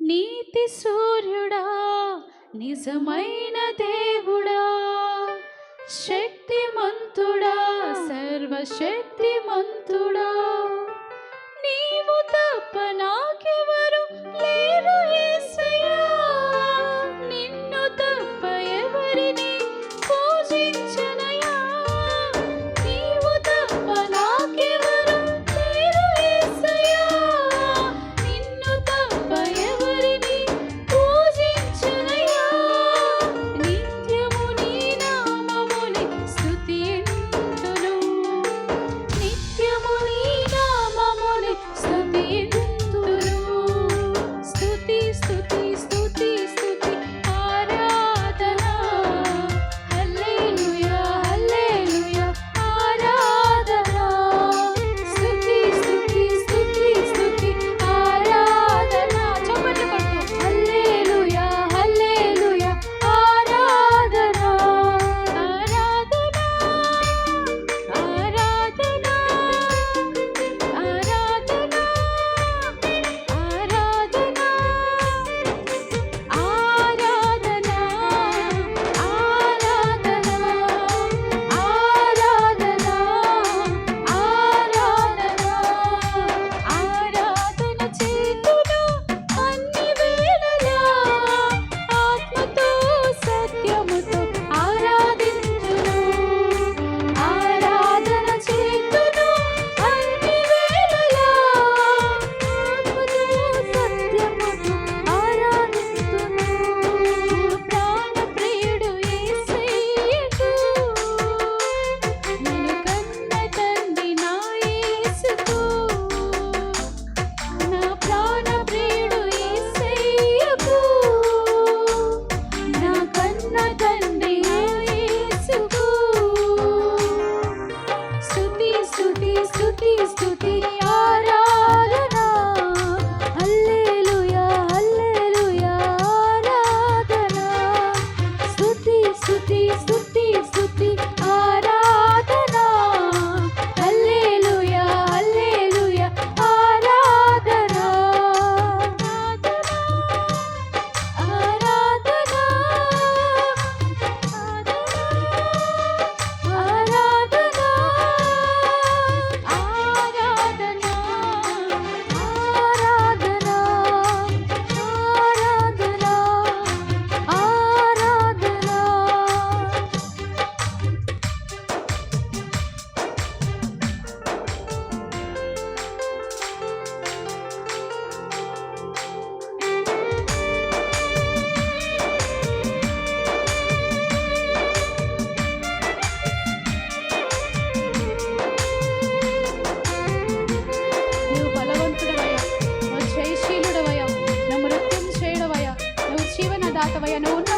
నీతి సూర్యుడా నిజమైన దేవుడా శక్తిమంతుడా సర్వశక్తిమంతుడా. నీవు తప్ప నాకు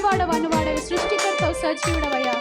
వాడవాడవనువాడవి సృష్టికర్తవు సజీవుడవయ్యా.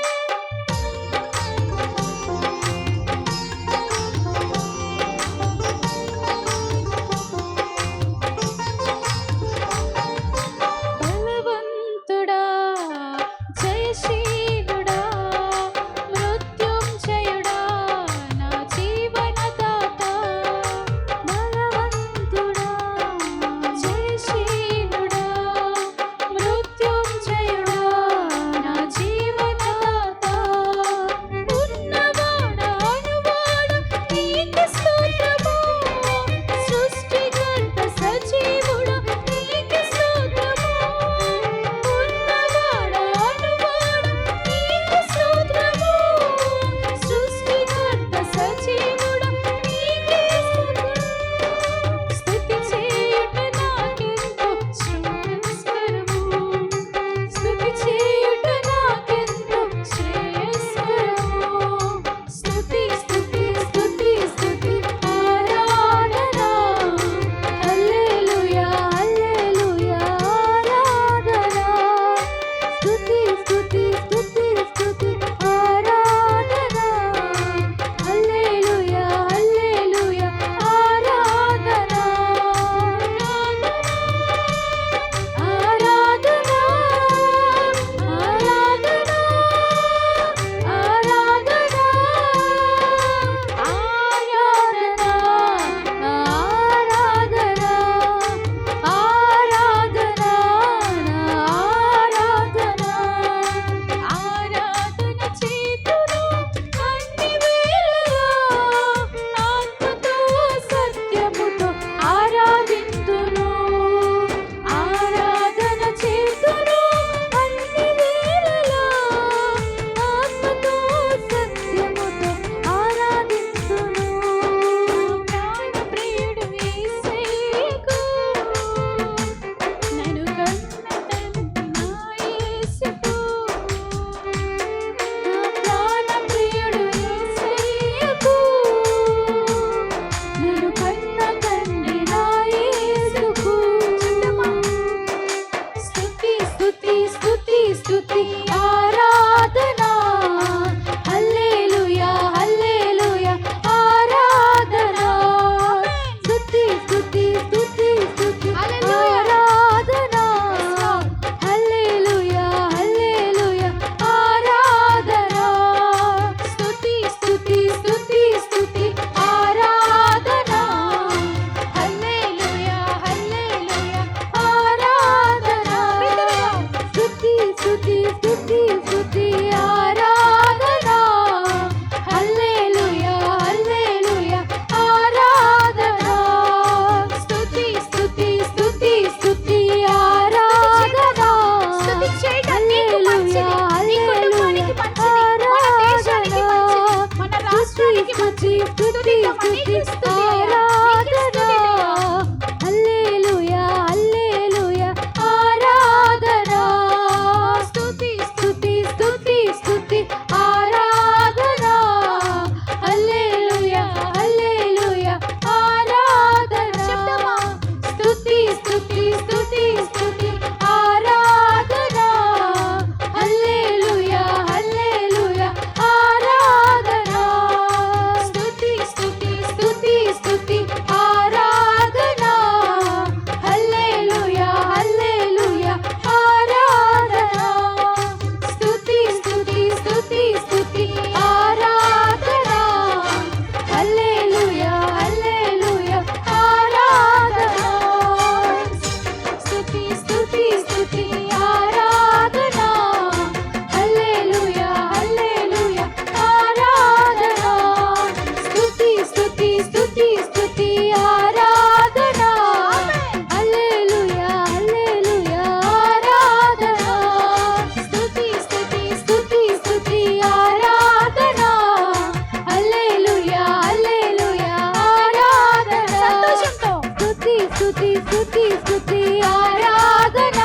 స్థుతి స్థుతి ఆరాధన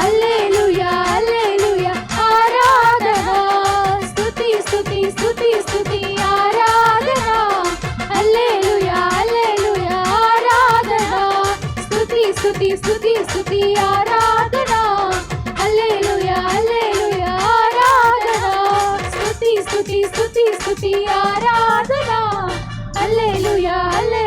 హల్లెలూయా హల్లెలూయా ఆరాధన స్థుతి స్థుతి స్థుతి స్థుతి ఆరాధన హల్లెలూయా హల్లెలూయా ఆరాధన స్థుతి స్థుతి స్థుతి స్థుతి ఆరాధన హల్లెలూయా హల్లెలూయా ఆరాధన స్థుతి స్థుతి స్థుతి స్థుతి ఆరాధన హల్లెలూయా హల్లెలూయా